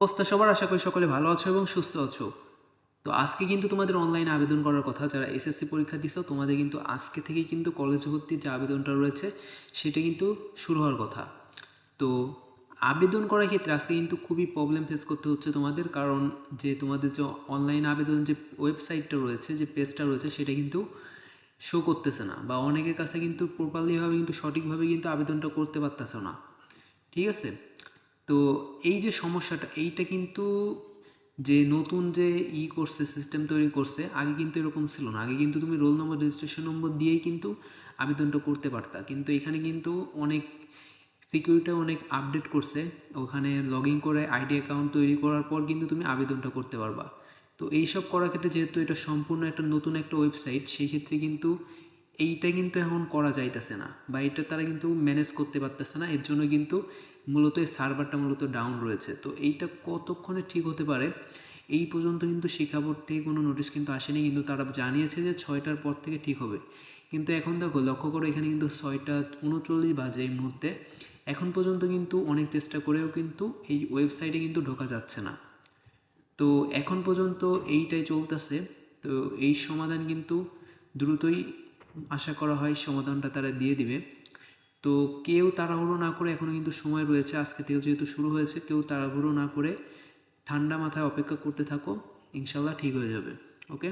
অবস্থা সবার আশা করি সকলে ভালো আছো এবং সুস্থ আছো। তো আজকে কিন্তু তোমাদের অনলাইনে আবেদন করার কথা, যারা এসএসসি পরীক্ষা দিছো, তোমাদের কিন্তু আজকে থেকে কিন্তু কলেজ ভর্তির যে আবেদনটা রয়েছে, সেটা কিন্তু শুরু হওয়ার কথা। তো আবেদন করার ক্ষেত্রে আজকে কিন্তু খুবই প্রবলেম ফেস করতে হচ্ছে তোমাদের, কারণ যে তোমাদের যে অনলাইন আবেদন যে ওয়েবসাইটটা রয়েছে, যে পেজটা রয়েছে, সেটা কিন্তু শো করতেছে না বা অনেকের কাছে কিন্তু প্রপারলিভাবে কিন্তু সঠিকভাবে কিন্তু আবেদনটা করতে পারতেছো না। ঠিক আছে? তো এই যে সমস্যাটা, এইটা কিন্তু যে নতুন যে ই করছে সিস্টেম তৈরি করছে, আগে কিন্তু এরকম ছিল না। আগে কিন্তু তুমি রোল নম্বর রেজিস্ট্রেশন নম্বর দিয়েই কিন্তু আবেদনটা করতে পারতা। কিন্তু এখানে কিন্তু অনেক সিকিউরিটি অনেক আপডেট করছে। ওখানে লগ ইন করে আইডি অ্যাকাউন্ট তৈরি করার পর কিন্তু তুমি আবেদনটা করতে পারবা। তো এইসব করার ক্ষেত্রে যেহেতু এটা সম্পূর্ণ একটা নতুন একটা ওয়েবসাইট সেই ক্ষেত্রে কিন্তু এইটা কিন্তু এখন করা যাইতেছে না বা এটা তারা কিন্তু ম্যানেজ করতে পারতেছে না। এর জন্য কিন্তু মূলত এই সার্ভারটা মূলত ডাউন রয়েছে। তো এইটা কতক্ষণে ঠিক হতে পারে? এই পর্যন্ত কিন্তু শিক্ষা বোর্ড থেকে কোনো নোটিশ কিন্তু আসেনি, কিন্তু তারা জানিয়েছে যে ছয়টার পর থেকে ঠিক হবে। কিন্তু এখন দেখো, লক্ষ্য করো এখানে কিন্তু ছয়টা উনচল্লিশ বাজে এই মুহূর্তে। এখন পর্যন্ত কিন্তু অনেক চেষ্টা করেও কিন্তু এই ওয়েবসাইটে কিন্তু ঢোকা যাচ্ছে না। তো এখন পর্যন্ত এইটাই চলতেছে। তো এই সমাধান কিন্তু দ্রুতই আশা করা হয় সমাধানটা তারা দিয়ে দিবে। তো কেউ তাড়াহুড়ো না করে এখনও কিন্তু সময় রয়েছে, আজকে থেকে যেহেতু শুরু হয়েছে, কেউ তাড়াহুড়ো না করে ঠান্ডা মাথায় অপেক্ষা করতে থাকো ইনশাল্লাহ ঠিক হয়ে যাবে ওকে